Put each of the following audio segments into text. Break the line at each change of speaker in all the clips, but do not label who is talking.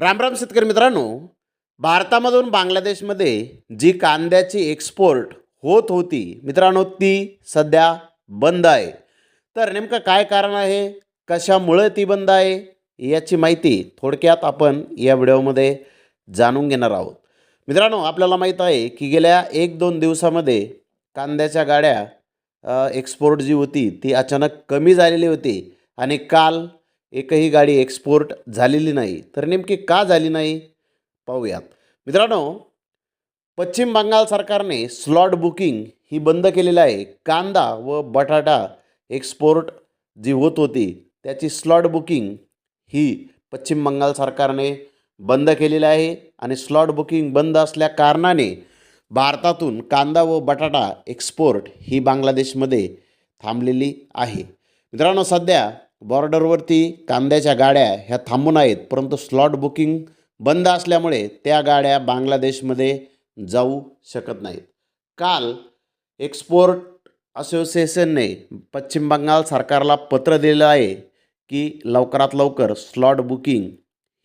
रामराम शेतकरी मित्रांनो भारतामधून बांगलादेशमध्ये जी कांद्याची एक्सपोर्ट होत होती मित्रांनो ती सध्या बंद आहे. तर नेमकं काय कारण आहे? कशामुळे ती बंद आहे? याची माहिती थोडक्यात आपण या व्हिडिओमध्ये जाणून घेणार आहोत. मित्रांनो आपल्याला माहीत आहे की गेल्या एक दोन दिवसामध्ये कांद्याच्या गाड्या एक्सपोर्ट जी होती ती अचानक कमी झालेली होती आणि काल एकही गाडी एक्सपोर्ट झालेली नाही. तर नेमकी का झाली नाही? पाहूयात. मित्रांनो पश्चिम बंगाल सरकारने स्लॉट बुकिंग ही बंद केलेली आहे. कांदा व बटाटा एक्सपोर्ट जी होत होती त्याची स्लॉट बुकिंग ही पश्चिम बंगाल सरकारने बंद केलेली आहे आणि स्लॉट बुकिंग बंद असल्या कारणाने भारतातून कांदा व बटाटा एक्सपोर्ट ही बांगलादेशमध्ये थांबलेली आहे. मित्रांनो सध्या बॉर्डरवरती कांद्याच्या गाड्या ह्या थांबून आहेत परंतु स्लॉट बुकिंग बंद असल्यामुळे त्या गाड्या बांगलादेशमध्ये जाऊ शकत नाहीत. काल एक्सपोर्ट असोसिएशनने पश्चिम बंगाल सरकारला पत्र दिलं आहे की लवकरात लवकर स्लॉट बुकिंग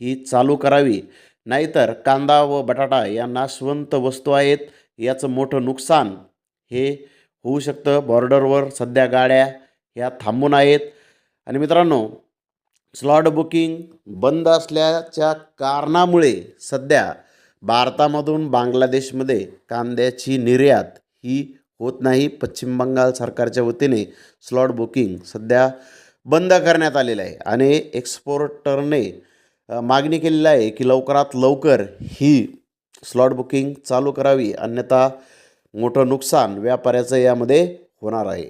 ही चालू करावी. नाहीतर कांदा व बटाटा या नाशवंत वस्तू आहेत याचं मोठं नुकसान हे होऊ शकतं. बॉर्डरवर सध्या गाड्या ह्या थांबून आहेत आणि मित्रांनो स्लॉट बुकिंग बंद असल्याच्या कारणामुळे सध्या भारतामधून बांगलादेशमध्ये कांद्याची निर्यात ही होत नाही. पश्चिम बंगाल सरकारच्या वतीने स्लॉट बुकिंग सध्या बंद करण्यात आलेलं आहे. आणि एक्सपोर्टरने मागणी केलेली आहे की लवकरात लवकर ही स्लॉट बुकिंग चालू करावी. अन्यथा मोठं नुकसान व्यापाऱ्याचं यामध्ये होणार आहे.